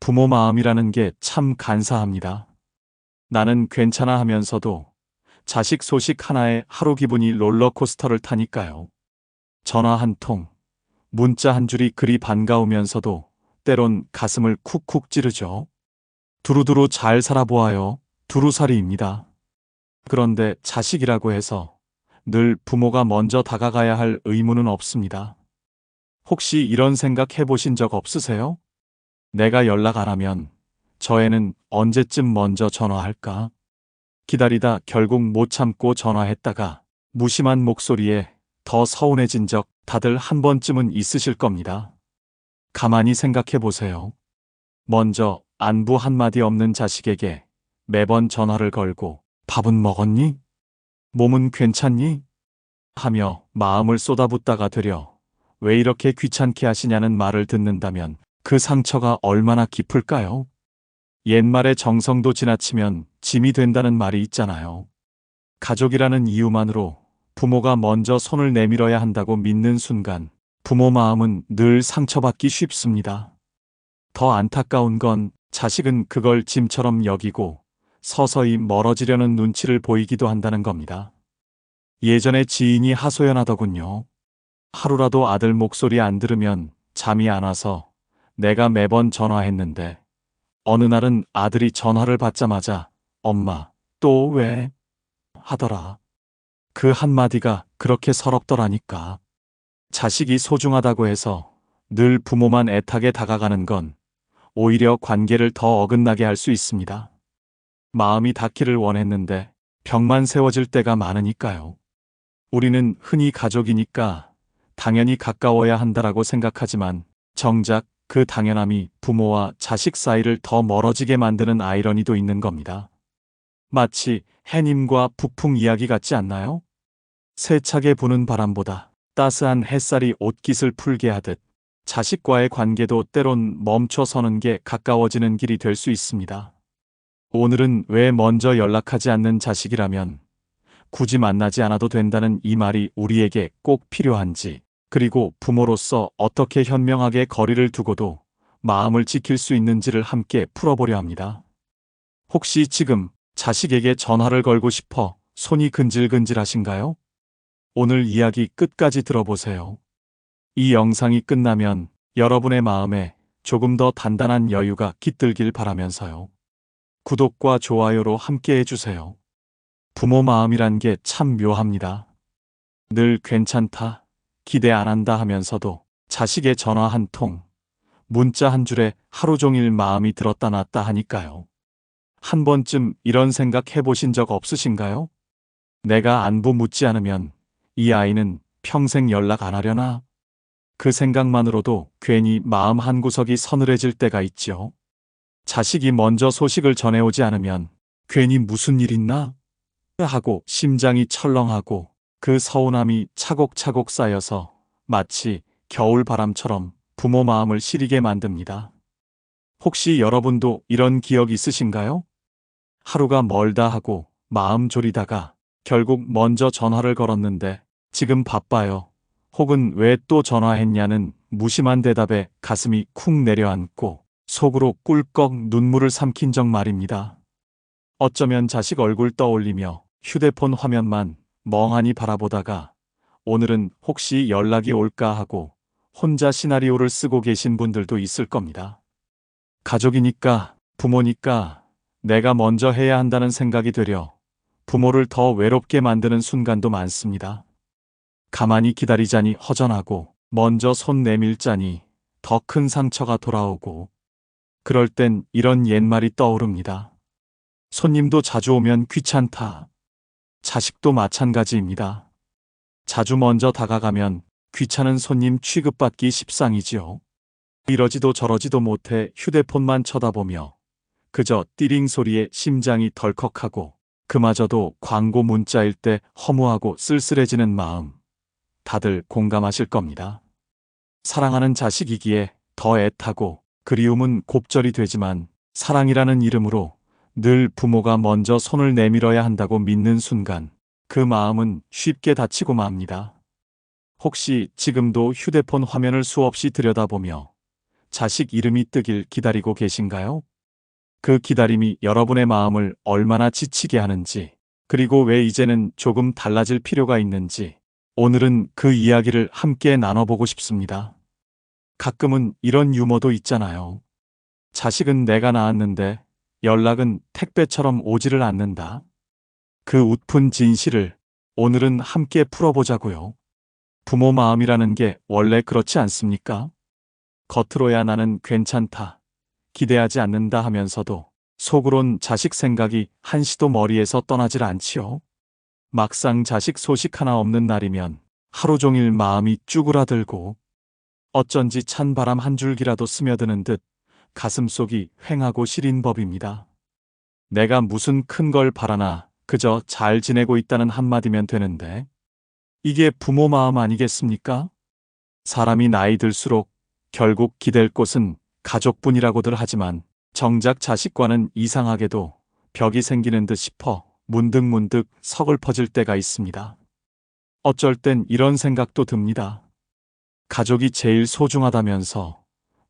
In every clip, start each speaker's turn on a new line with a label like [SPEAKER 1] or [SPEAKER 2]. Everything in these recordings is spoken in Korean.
[SPEAKER 1] 부모 마음이라는 게 참 간사합니다. 나는 괜찮아 하면서도 자식 소식 하나에 하루 기분이 롤러코스터를 타니까요. 전화 한 통, 문자 한 줄이 그리 반가우면서도 때론 가슴을 쿡쿡 찌르죠. 두루두루 잘 살아보아요. 두루살이입니다. 그런데 자식이라고 해서 늘 부모가 먼저 다가가야 할 의무는 없습니다. 혹시 이런 생각 해보신 적 없으세요? 내가 연락 안 하면 저 애는 언제쯤 먼저 전화할까? 기다리다 결국 못 참고 전화했다가 무심한 목소리에 더 서운해진 적 다들 한 번쯤은 있으실 겁니다. 가만히 생각해 보세요. 먼저 안부 한마디 없는 자식에게 매번 전화를 걸고 밥은 먹었니? 몸은 괜찮니? 하며 마음을 쏟아붓다가 되려 왜 이렇게 귀찮게 하시냐는 말을 듣는다면 그 상처가 얼마나 깊을까요? 옛말의 정성도 지나치면 짐이 된다는 말이 있잖아요. 가족이라는 이유만으로 부모가 먼저 손을 내밀어야 한다고 믿는 순간 부모 마음은 늘 상처받기 쉽습니다. 더 안타까운 건 자식은 그걸 짐처럼 여기고 서서히 멀어지려는 눈치를 보이기도 한다는 겁니다. 예전에 지인이 하소연하더군요. 하루라도 아들 목소리 안 들으면 잠이 안 와서 내가 매번 전화했는데 어느 날은 아들이 전화를 받자마자 엄마 또 왜? 하더라. 그 한마디가 그렇게 서럽더라니까. 자식이 소중하다고 해서 늘 부모만 애타게 다가가는 건 오히려 관계를 더 어긋나게 할 수 있습니다. 마음이 닿기를 원했는데 벽만 세워질 때가 많으니까요. 우리는 흔히 가족이니까 당연히 가까워야 한다라고 생각하지만 정작 그 당연함이 부모와 자식 사이를 더 멀어지게 만드는 아이러니도 있는 겁니다. 마치 해님과 부풍 이야기 같지 않나요? 세차게 부는 바람보다 따스한 햇살이 옷깃을 풀게 하듯 자식과의 관계도 때론 멈춰서는 게 가까워지는 길이 될 수 있습니다. 오늘은 왜 먼저 연락하지 않는 자식이라면 굳이 만나지 않아도 된다는 이 말이 우리에게 꼭 필요한지, 그리고 부모로서 어떻게 현명하게 거리를 두고도 마음을 지킬 수 있는지를 함께 풀어보려 합니다. 혹시 지금 자식에게 전화를 걸고 싶어 손이 근질근질하신가요? 오늘 이야기 끝까지 들어보세요. 이 영상이 끝나면 여러분의 마음에 조금 더 단단한 여유가 깃들길 바라면서요. 구독과 좋아요로 함께 해주세요. 부모 마음이란 게 참 묘합니다. 늘 괜찮다, 기대 안 한다 하면서도 자식의 전화 한 통, 문자 한 줄에 하루 종일 마음이 들었다 놨다 하니까요. 한 번쯤 이런 생각 해보신 적 없으신가요? 내가 안부 묻지 않으면 이 아이는 평생 연락 안 하려나? 그 생각만으로도 괜히 마음 한구석이 서늘해질 때가 있죠. 자식이 먼저 소식을 전해오지 않으면 괜히 무슨 일 있나? 하고 심장이 철렁하고 그 서운함이 차곡차곡 쌓여서 마치 겨울 바람처럼 부모 마음을 시리게 만듭니다. 혹시 여러분도 이런 기억 있으신가요? 하루가 멀다 하고 마음 졸이다가 결국 먼저 전화를 걸었는데 지금 바빠요. 혹은 왜 또 전화했냐는 무심한 대답에 가슴이 쿵 내려앉고 속으로 꿀꺽 눈물을 삼킨 적 말입니다. 어쩌면 자식 얼굴 떠올리며 휴대폰 화면만 멍하니 바라보다가 오늘은 혹시 연락이 올까 하고 혼자 시나리오를 쓰고 계신 분들도 있을 겁니다. 가족이니까, 부모니까 내가 먼저 해야 한다는 생각이 되려 부모를 더 외롭게 만드는 순간도 많습니다. 가만히 기다리자니 허전하고 먼저 손 내밀자니 더 큰 상처가 돌아오고 그럴 땐 이런 옛말이 떠오릅니다. 손님도 자주 오면 귀찮다. 자식도 마찬가지입니다. 자주 먼저 다가가면 귀찮은 손님 취급받기 십상이지요. 이러지도 저러지도 못해 휴대폰만 쳐다보며 그저 띠링 소리에 심장이 덜컥하고 그마저도 광고 문자일 때 허무하고 쓸쓸해지는 마음. 다들 공감하실 겁니다. 사랑하는 자식이기에 더 애타고 그리움은 곱절이 되지만 사랑이라는 이름으로 늘 부모가 먼저 손을 내밀어야 한다고 믿는 순간 그 마음은 쉽게 다치고 맙니다. 혹시 지금도 휴대폰 화면을 수없이 들여다보며 자식 이름이 뜨길 기다리고 계신가요? 그 기다림이 여러분의 마음을 얼마나 지치게 하는지, 그리고 왜 이제는 조금 달라질 필요가 있는지, 오늘은 그 이야기를 함께 나눠보고 싶습니다. 가끔은 이런 유머도 있잖아요. 자식은 내가 낳았는데 연락은 택배처럼 오지를 않는다. 그 웃픈 진실을 오늘은 함께 풀어보자고요. 부모 마음이라는 게 원래 그렇지 않습니까? 겉으로야 나는 괜찮다, 기대하지 않는다 하면서도 속으론 자식 생각이 한시도 머리에서 떠나질 않지요. 막상 자식 소식 하나 없는 날이면 하루 종일 마음이 쭈그라들고 어쩐지 찬 바람 한 줄기라도 스며드는 듯 가슴속이 횡하고 시린 법입니다. 내가 무슨 큰 걸 바라나 그저 잘 지내고 있다는 한마디면 되는데 이게 부모 마음 아니겠습니까? 사람이 나이 들수록 결국 기댈 곳은 가족뿐이라고들 하지만 정작 자식과는 이상하게도 벽이 생기는 듯 싶어 문득문득 서글퍼질 때가 있습니다. 어쩔 땐 이런 생각도 듭니다. 가족이 제일 소중하다면서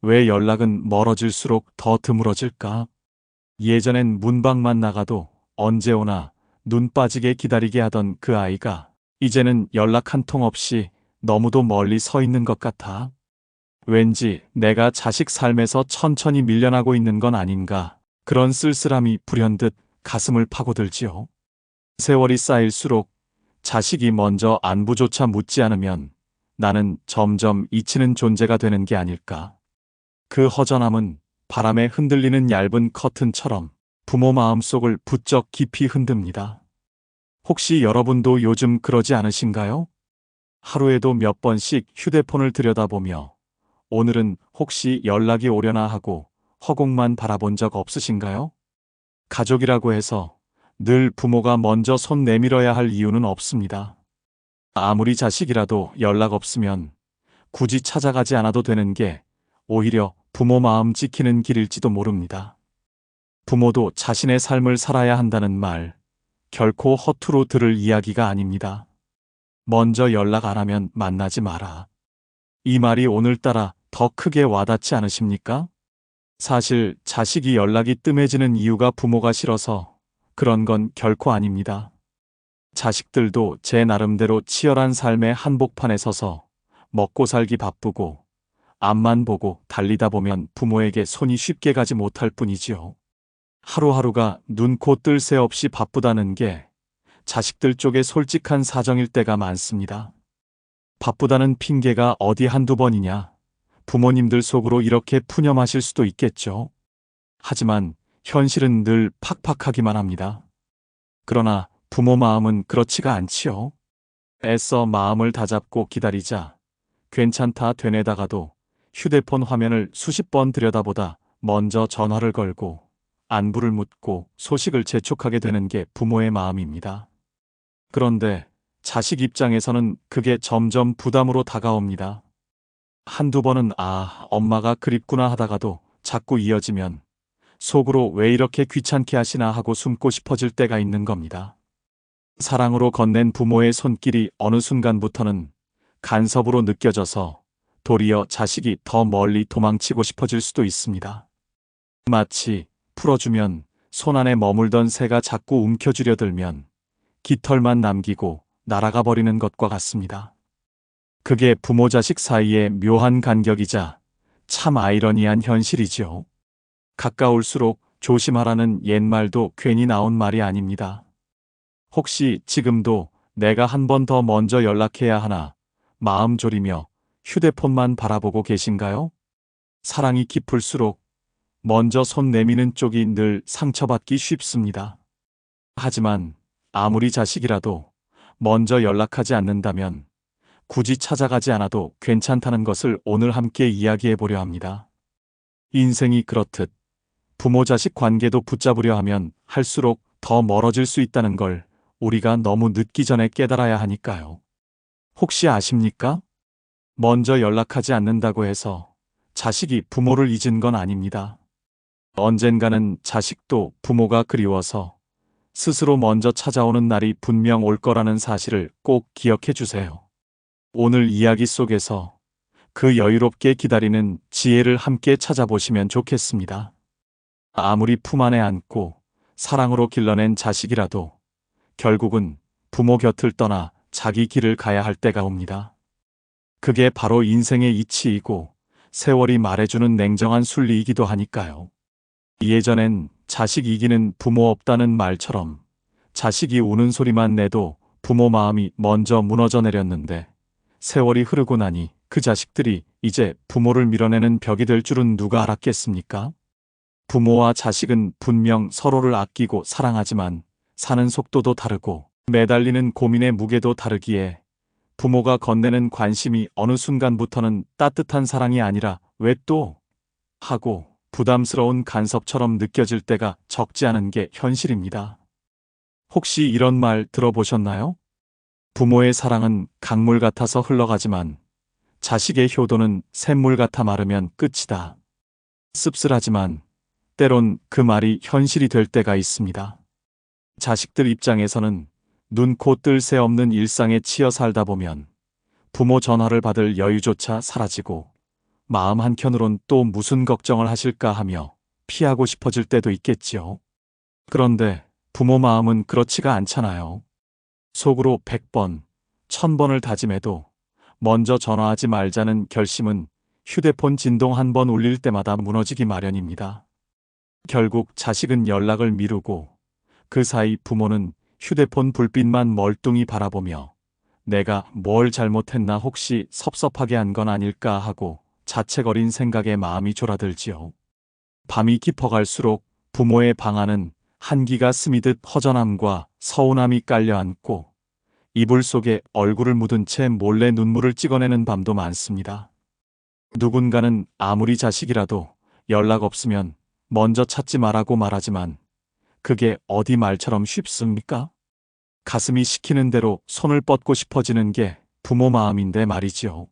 [SPEAKER 1] 왜 연락은 멀어질수록 더 드물어질까? 예전엔 문방만 나가도 언제 오나 눈 빠지게 기다리게 하던 그 아이가 이제는 연락 한 통 없이 너무도 멀리 서 있는 것 같아. 왠지 내가 자식 삶에서 천천히 밀려나고 있는 건 아닌가. 그런 쓸쓸함이 불현듯 가슴을 파고들지요. 세월이 쌓일수록 자식이 먼저 안부조차 묻지 않으면 나는 점점 잊히는 존재가 되는 게 아닐까. 그 허전함은 바람에 흔들리는 얇은 커튼처럼 부모 마음속을 부쩍 깊이 흔듭니다. 혹시 여러분도 요즘 그러지 않으신가요? 하루에도 몇 번씩 휴대폰을 들여다보며 오늘은 혹시 연락이 오려나 하고 허공만 바라본 적 없으신가요? 가족이라고 해서 늘 부모가 먼저 손 내밀어야 할 이유는 없습니다. 아무리 자식이라도 연락 없으면 굳이 찾아가지 않아도 되는 게 오히려 부모 마음 지키는 길일지도 모릅니다. 부모도 자신의 삶을 살아야 한다는 말, 결코 허투루 들을 이야기가 아닙니다. 먼저 연락 안 하면 만나지 마라. 이 말이 오늘따라 더 크게 와닿지 않으십니까? 사실 자식이 연락이 뜸해지는 이유가 부모가 싫어서 그런 건 결코 아닙니다. 자식들도 제 나름대로 치열한 삶의 한복판에 서서 먹고 살기 바쁘고 앞만 보고 달리다 보면 부모에게 손이 쉽게 가지 못할 뿐이지요. 하루하루가 눈코 뜰 새 없이 바쁘다는 게 자식들 쪽에 솔직한 사정일 때가 많습니다. 바쁘다는 핑계가 어디 한두 번이냐. 부모님들 속으로 이렇게 푸념하실 수도 있겠죠. 하지만 현실은 늘 팍팍하기만 합니다. 그러나 부모 마음은 그렇지가 않지요. 애써 마음을 다잡고 기다리자 괜찮다 되뇌다가도 휴대폰 화면을 수십 번 들여다보다 먼저 전화를 걸고 안부를 묻고 소식을 재촉하게 되는 게 부모의 마음입니다. 그런데 자식 입장에서는 그게 점점 부담으로 다가옵니다. 한두 번은 아, 엄마가 그립구나 하다가도 자꾸 이어지면 속으로 왜 이렇게 귀찮게 하시나 하고 숨고 싶어질 때가 있는 겁니다. 사랑으로 건넨 부모의 손길이 어느 순간부터는 간섭으로 느껴져서 도리어 자식이 더 멀리 도망치고 싶어질 수도 있습니다. 마치 풀어주면 손 안에 머물던 새가 자꾸 움켜쥐려 들면 깃털만 남기고 날아가 버리는 것과 같습니다. 그게 부모 자식 사이의 묘한 간격이자 참 아이러니한 현실이지요. 가까울수록 조심하라는 옛말도 괜히 나온 말이 아닙니다. 혹시 지금도 내가 한 번 더 먼저 연락해야 하나 마음 졸이며 휴대폰만 바라보고 계신가요? 사랑이 깊을수록 먼저 손 내미는 쪽이 늘 상처받기 쉽습니다. 하지만 아무리 자식이라도 먼저 연락하지 않는다면 굳이 찾아가지 않아도 괜찮다는 것을 오늘 함께 이야기해 보려 합니다. 인생이 그렇듯 부모 자식 관계도 붙잡으려 하면 할수록 더 멀어질 수 있다는 걸 우리가 너무 늦기 전에 깨달아야 하니까요. 혹시 아십니까? 먼저 연락하지 않는다고 해서 자식이 부모를 잊은 건 아닙니다. 언젠가는 자식도 부모가 그리워서 스스로 먼저 찾아오는 날이 분명 올 거라는 사실을 꼭 기억해 주세요. 오늘 이야기 속에서 그 여유롭게 기다리는 지혜를 함께 찾아보시면 좋겠습니다. 아무리 품 안에 안고 사랑으로 길러낸 자식이라도 결국은 부모 곁을 떠나 자기 길을 가야 할 때가 옵니다. 그게 바로 인생의 이치이고 세월이 말해주는 냉정한 순리이기도 하니까요. 예전엔 자식 이기는 부모 없다는 말처럼 자식이 우는 소리만 내도 부모 마음이 먼저 무너져 내렸는데 세월이 흐르고 나니 그 자식들이 이제 부모를 밀어내는 벽이 될 줄은 누가 알았겠습니까? 부모와 자식은 분명 서로를 아끼고 사랑하지만 사는 속도도 다르고 매달리는 고민의 무게도 다르기에 부모가 건네는 관심이 어느 순간부터는 따뜻한 사랑이 아니라 왜 또 하고 부담스러운 간섭처럼 느껴질 때가 적지 않은 게 현실입니다. 혹시 이런 말 들어보셨나요? 부모의 사랑은 강물 같아서 흘러가지만 자식의 효도는 샘물 같아 마르면 끝이다. 씁쓸하지만 때론 그 말이 현실이 될 때가 있습니다. 자식들 입장에서는 눈, 코, 뜰 새 없는 일상에 치여 살다 보면 부모 전화를 받을 여유조차 사라지고 마음 한켠으론 또 무슨 걱정을 하실까 하며 피하고 싶어질 때도 있겠지요. 그런데 부모 마음은 그렇지가 않잖아요. 속으로 100번, 1000번을 다짐해도 먼저 전화하지 말자는 결심은 휴대폰 진동 한 번 울릴 때마다 무너지기 마련입니다. 결국 자식은 연락을 미루고 그 사이 부모는 휴대폰 불빛만 멀뚱히 바라보며 내가 뭘 잘못했나 혹시 섭섭하게 한 건 아닐까 하고 자책어린 생각에 마음이 졸아들지요. 밤이 깊어갈수록 부모의 방 안은 한기가 스미듯 허전함과 서운함이 깔려 앉고 이불 속에 얼굴을 묻은 채 몰래 눈물을 찍어내는 밤도 많습니다. 누군가는 아무리 자식이라도 연락 없으면 먼저 찾지 말라고 말하지만 그게 어디 말처럼 쉽습니까? 가슴이 시키는 대로 손을 뻗고 싶어지는 게 부모 마음인데 말이지요.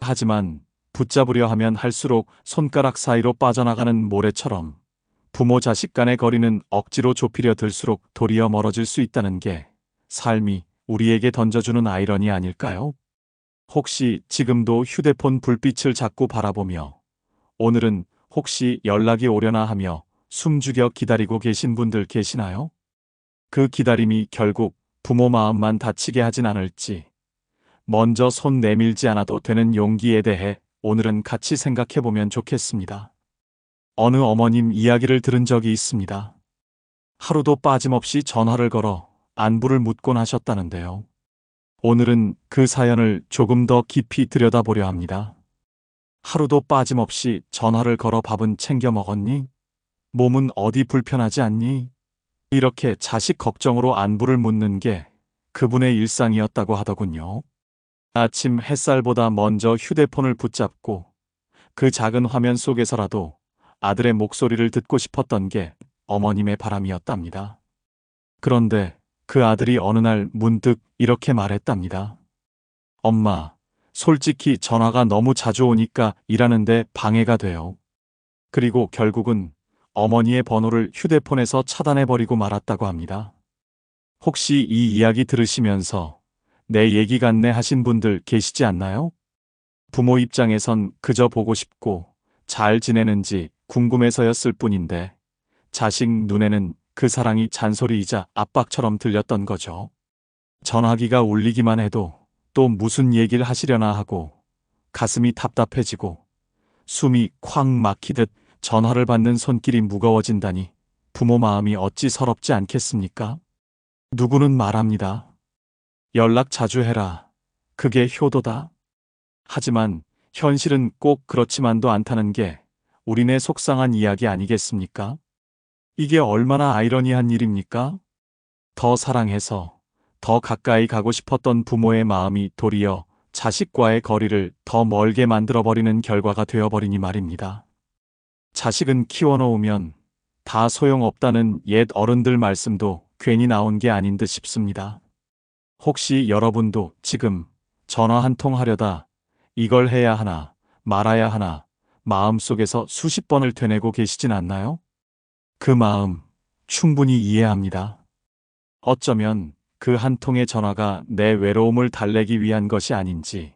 [SPEAKER 1] 하지만 붙잡으려 하면 할수록 손가락 사이로 빠져나가는 모래처럼 부모 자식 간의 거리는 억지로 좁히려 들수록 도리어 멀어질 수 있다는 게 삶이 우리에게 던져주는 아이러니 아닐까요? 혹시 지금도 휴대폰 불빛을 자꾸 바라보며 오늘은 혹시 연락이 오려나 하며 숨죽여 기다리고 계신 분들 계시나요? 그 기다림이 결국 부모 마음만 다치게 하진 않을지 먼저 손 내밀지 않아도 되는 용기에 대해 오늘은 같이 생각해 보면 좋겠습니다. 어느 어머님 이야기를 들은 적이 있습니다. 하루도 빠짐없이 전화를 걸어 안부를 묻곤 하셨다는데요. 오늘은 그 사연을 조금 더 깊이 들여다보려 합니다. 하루도 빠짐없이 전화를 걸어 밥은 챙겨 먹었니? 몸은 어디 불편하지 않니? 이렇게 자식 걱정으로 안부를 묻는 게 그분의 일상이었다고 하더군요. 아침 햇살보다 먼저 휴대폰을 붙잡고 그 작은 화면 속에서라도 아들의 목소리를 듣고 싶었던 게 어머님의 바람이었답니다. 그런데 그 아들이 어느 날 문득 이렇게 말했답니다. 엄마, 솔직히 전화가 너무 자주 오니까 일하는데 방해가 돼요. 그리고 결국은 어머니의 번호를 휴대폰에서 차단해버리고 말았다고 합니다. 혹시 이 이야기 들으시면서 내 얘기 같네 하신 분들 계시지 않나요? 부모 입장에선 그저 보고 싶고 잘 지내는지 궁금해서였을 뿐인데 자식 눈에는 그 사랑이 잔소리이자 압박처럼 들렸던 거죠. 전화기가 울리기만 해도 또 무슨 얘기를 하시려나 하고 가슴이 답답해지고 숨이 콱 막히듯 전화를 받는 손길이 무거워진다니 부모 마음이 어찌 서럽지 않겠습니까? 누구는 말합니다. 연락 자주 해라. 그게 효도다. 하지만 현실은 꼭 그렇지만도 않다는 게 우리네 속상한 이야기 아니겠습니까? 이게 얼마나 아이러니한 일입니까? 더 사랑해서 더 가까이 가고 싶었던 부모의 마음이 도리어 자식과의 거리를 더 멀게 만들어버리는 결과가 되어버리니 말입니다. 자식은 키워놓으면 다 소용없다는 옛 어른들 말씀도 괜히 나온 게 아닌 듯 싶습니다. 혹시 여러분도 지금 전화 한 통 하려다 이걸 해야 하나 말아야 하나 마음속에서 수십 번을 되뇌고 계시진 않나요? 그 마음 충분히 이해합니다. 어쩌면 그 한 통의 전화가 내 외로움을 달래기 위한 것이 아닌지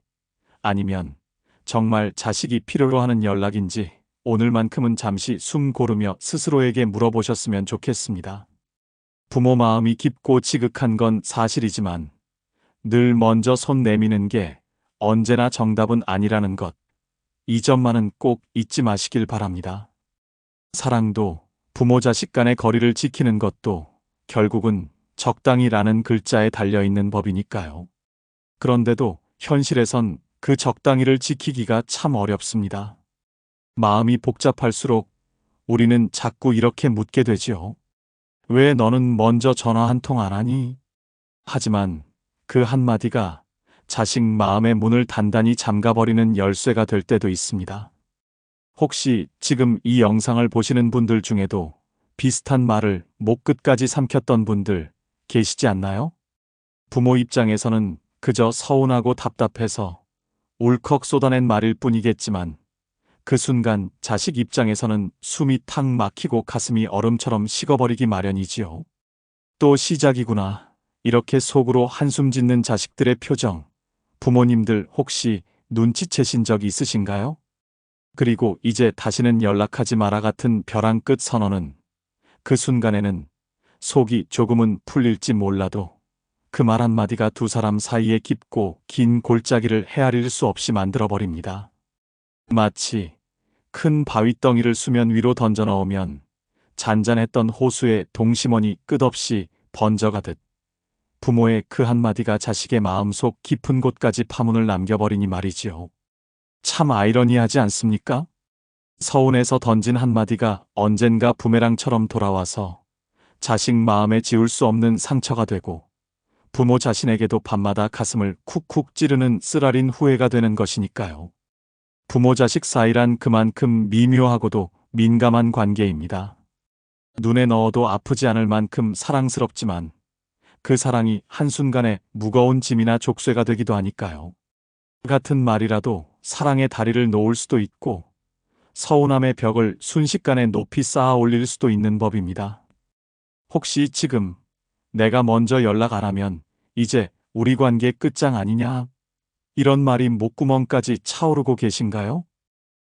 [SPEAKER 1] 아니면 정말 자식이 필요로 하는 연락인지 오늘만큼은 잠시 숨 고르며 스스로에게 물어보셨으면 좋겠습니다. 부모 마음이 깊고 지극한 건 사실이지만 늘 먼저 손 내미는 게 언제나 정답은 아니라는 것. 이 점만은 꼭 잊지 마시길 바랍니다. 사랑도 부모 자식 간의 거리를 지키는 것도 결국은 적당히라는 글자에 달려있는 법이니까요. 그런데도 현실에선 그 적당히를 지키기가 참 어렵습니다. 마음이 복잡할수록 우리는 자꾸 이렇게 묻게 되지요. 왜 너는 먼저 전화 한 통 안 하니? 하지만 그 한마디가 자식 마음의 문을 단단히 잠가버리는 열쇠가 될 때도 있습니다. 혹시 지금 이 영상을 보시는 분들 중에도 비슷한 말을 목 끝까지 삼켰던 분들 계시지 않나요? 부모 입장에서는 그저 서운하고 답답해서 울컥 쏟아낸 말일 뿐이겠지만 그 순간 자식 입장에서는 숨이 탁 막히고 가슴이 얼음처럼 식어버리기 마련이지요. 또 시작이구나. 이렇게 속으로 한숨 짓는 자식들의 표정. 부모님들 혹시 눈치채신 적 있으신가요? 그리고 이제 다시는 연락하지 마라 같은 벼랑 끝 선언은 그 순간에는 속이 조금은 풀릴지 몰라도 그 말 한마디가 두 사람 사이에 깊고 긴 골짜기를 헤아릴 수 없이 만들어버립니다. 마치 큰 바위덩이를 수면 위로 던져 넣으면 잔잔했던 호수의 동심원이 끝없이 번져가듯 부모의 그 한마디가 자식의 마음속 깊은 곳까지 파문을 남겨버리니 말이지요. 참 아이러니하지 않습니까? 서운해서 던진 한마디가 언젠가 부메랑처럼 돌아와서 자식 마음에 지울 수 없는 상처가 되고 부모 자신에게도 밤마다 가슴을 쿡쿡 찌르는 쓰라린 후회가 되는 것이니까요. 부모 자식 사이란 그만큼 미묘하고도 민감한 관계입니다. 눈에 넣어도 아프지 않을 만큼 사랑스럽지만 그 사랑이 한순간에 무거운 짐이나 족쇄가 되기도 하니까요. 같은 말이라도 사랑의 다리를 놓을 수도 있고 서운함의 벽을 순식간에 높이 쌓아 올릴 수도 있는 법입니다. 혹시 지금 내가 먼저 연락 안 하면 이제 우리 관계 끝장 아니냐? 이런 말이 목구멍까지 차오르고 계신가요?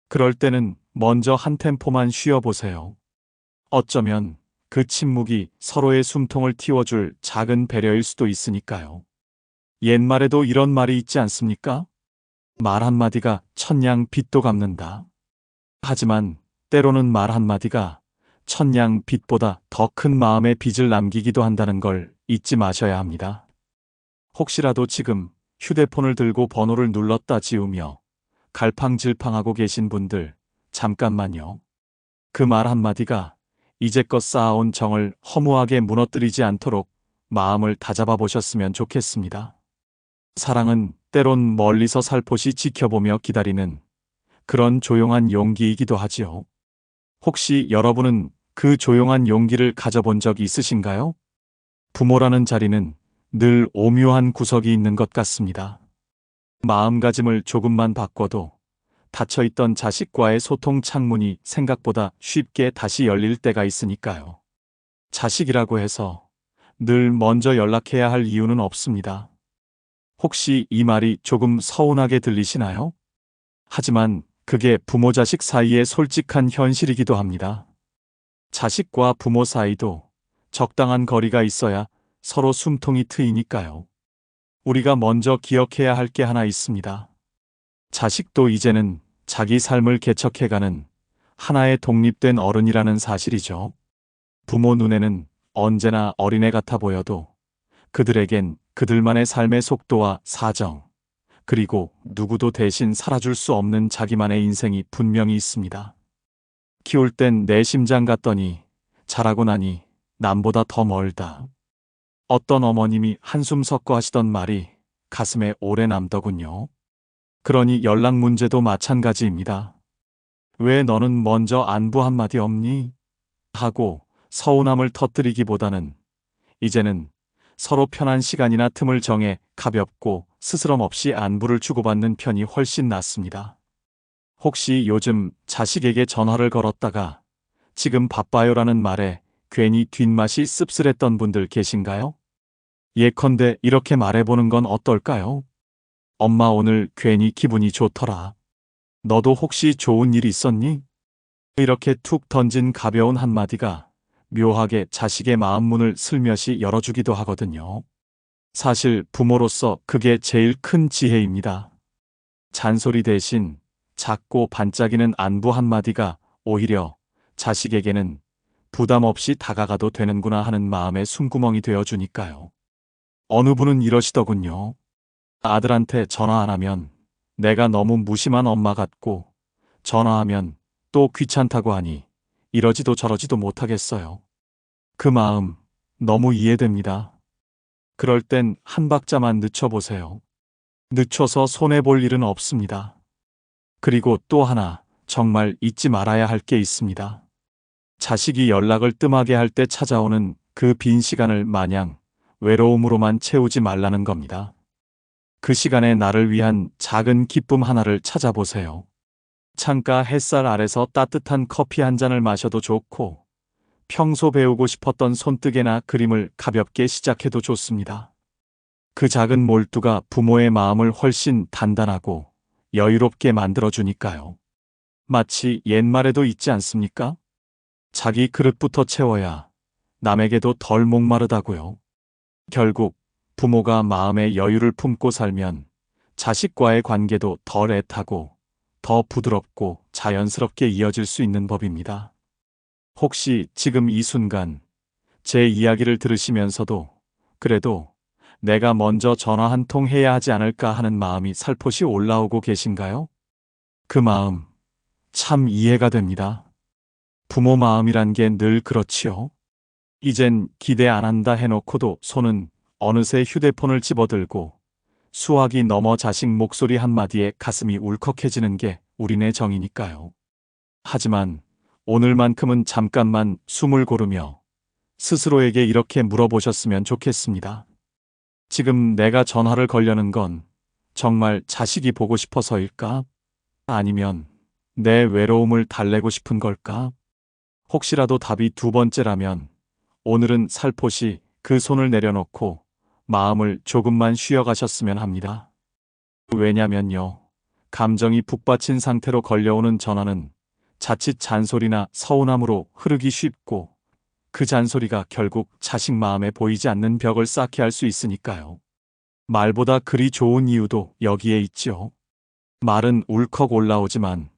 [SPEAKER 1] 그럴 때는 먼저 한 템포만 쉬어보세요. 어쩌면 그 침묵이 서로의 숨통을 틔워줄 작은 배려일 수도 있으니까요. 옛말에도 이런 말이 있지 않습니까? 말 한마디가 천냥 빚도 갚는다. 하지만 때로는 말 한마디가 천냥 빚보다 더 큰 마음의 빚을 남기기도 한다는 걸 잊지 마셔야 합니다. 혹시라도 지금 휴대폰을 들고 번호를 눌렀다 지우며 갈팡질팡하고 계신 분들 잠깐만요. 그 말 한마디가 이제껏 쌓아온 정을 허무하게 무너뜨리지 않도록 마음을 다잡아 보셨으면 좋겠습니다. 사랑은 때론 멀리서 살포시 지켜보며 기다리는 그런 조용한 용기이기도 하지요. 혹시 여러분은 그 조용한 용기를 가져본 적 있으신가요? 부모라는 자리는 늘 오묘한 구석이 있는 것 같습니다. 마음가짐을 조금만 바꿔도 닫혀있던 자식과의 소통 창문이 생각보다 쉽게 다시 열릴 때가 있으니까요. 자식이라고 해서 늘 먼저 연락해야 할 이유는 없습니다. 혹시 이 말이 조금 서운하게 들리시나요? 하지만 그게 부모 자식 사이의 솔직한 현실이기도 합니다. 자식과 부모 사이도 적당한 거리가 있어야 서로 숨통이 트이니까요. 우리가 먼저 기억해야 할 게 하나 있습니다. 자식도 이제는 자기 삶을 개척해가는 하나의 독립된 어른이라는 사실이죠. 부모 눈에는 언제나 어린애 같아 보여도 그들에겐 그들만의 삶의 속도와 사정, 그리고 누구도 대신 살아줄 수 없는 자기만의 인생이 분명히 있습니다. 키울 땐 내 심장 같더니 자라고 나니 남보다 더 멀다. 어떤 어머님이 한숨 섞어 하시던 말이 가슴에 오래 남더군요. 그러니 연락 문제도 마찬가지입니다. 왜 너는 먼저 안부 한마디 없니? 하고 서운함을 터뜨리기보다는 이제는 서로 편한 시간이나 틈을 정해 가볍고 스스럼 없이 안부를 주고받는 편이 훨씬 낫습니다. 혹시 요즘 자식에게 전화를 걸었다가 지금 바빠요라는 말에 괜히 뒷맛이 씁쓸했던 분들 계신가요? 예컨대 이렇게 말해보는 건 어떨까요? 엄마 오늘 괜히 기분이 좋더라. 너도 혹시 좋은 일 있었니? 이렇게 툭 던진 가벼운 한마디가 묘하게 자식의 마음 문을 슬며시 열어주기도 하거든요. 사실 부모로서 그게 제일 큰 지혜입니다. 잔소리 대신 작고 반짝이는 안부 한마디가 오히려 자식에게는 부담 없이 다가가도 되는구나 하는 마음의 숨구멍이 되어주니까요. 어느 분은 이러시더군요. 아들한테 전화 안 하면 내가 너무 무심한 엄마 같고 전화하면 또 귀찮다고 하니 이러지도 저러지도 못하겠어요. 그 마음 너무 이해됩니다. 그럴 땐 한 박자만 늦춰보세요. 늦춰서 손해볼 일은 없습니다. 그리고 또 하나 정말 잊지 말아야 할 게 있습니다. 자식이 연락을 뜸하게 할 때 찾아오는 그 빈 시간을 마냥 외로움으로만 채우지 말라는 겁니다. 그 시간에 나를 위한 작은 기쁨 하나를 찾아보세요. 창가 햇살 아래서 따뜻한 커피 한 잔을 마셔도 좋고, 평소 배우고 싶었던 손뜨개나 그림을 가볍게 시작해도 좋습니다. 그 작은 몰두가 부모의 마음을 훨씬 단단하고 여유롭게 만들어주니까요. 마치 옛말에도 있지 않습니까? 자기 그릇부터 채워야 남에게도 덜 목마르다고요. 결국 부모가 마음의 여유를 품고 살면 자식과의 관계도 덜 애타고 더 부드럽고 자연스럽게 이어질 수 있는 법입니다. 혹시 지금 이 순간 제 이야기를 들으시면서도 그래도 내가 먼저 전화 한 통 해야 하지 않을까 하는 마음이 살포시 올라오고 계신가요? 그 마음 참 이해가 됩니다. 부모 마음이란 게 늘 그렇지요. 이젠 기대 안 한다 해놓고도 손은 어느새 휴대폰을 집어들고 수학이 넘어 자식 목소리 한마디에 가슴이 울컥해지는 게 우리네 정이니까요. 하지만 오늘만큼은 잠깐만 숨을 고르며 스스로에게 이렇게 물어보셨으면 좋겠습니다. 지금 내가 전화를 걸려는 건 정말 자식이 보고 싶어서일까? 아니면 내 외로움을 달래고 싶은 걸까? 혹시라도 답이 두 번째라면 오늘은 살포시 그 손을 내려놓고 마음을 조금만 쉬어가셨으면 합니다. 왜냐면요. 감정이 북받친 상태로 걸려오는 전화는 자칫 잔소리나 서운함으로 흐르기 쉽고 그 잔소리가 결국 자식 마음에 보이지 않는 벽을 쌓게 할 수 있으니까요. 말보다 글이 좋은 이유도 여기에 있죠. 말은 울컥 올라오지만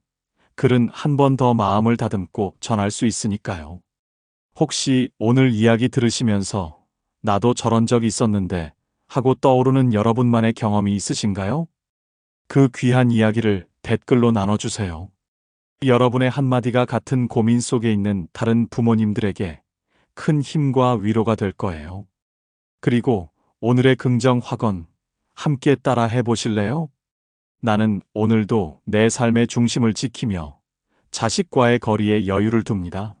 [SPEAKER 1] 글은 한 번 더 마음을 다듬고 전할 수 있으니까요. 혹시 오늘 이야기 들으시면서 나도 저런 적 있었는데 하고 떠오르는 여러분만의 경험이 있으신가요? 그 귀한 이야기를 댓글로 나눠주세요. 여러분의 한마디가 같은 고민 속에 있는 다른 부모님들에게 큰 힘과 위로가 될 거예요. 그리고 오늘의 긍정 확언 함께 따라 해보실래요? 나는 오늘도 내 삶의 중심을 지키며 자식과의 거리에 여유를 둡니다.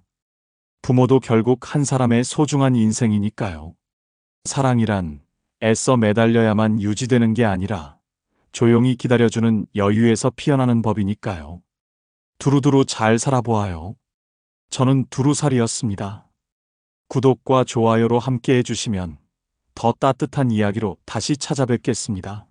[SPEAKER 1] 부모도 결국 한 사람의 소중한 인생이니까요. 사랑이란 애써 매달려야만 유지되는 게 아니라 조용히 기다려주는 여유에서 피어나는 법이니까요. 두루두루 잘 살아보아요. 저는 두루살이었습니다. 구독과 좋아요로 함께 해주시면 더 따뜻한 이야기로 다시 찾아뵙겠습니다.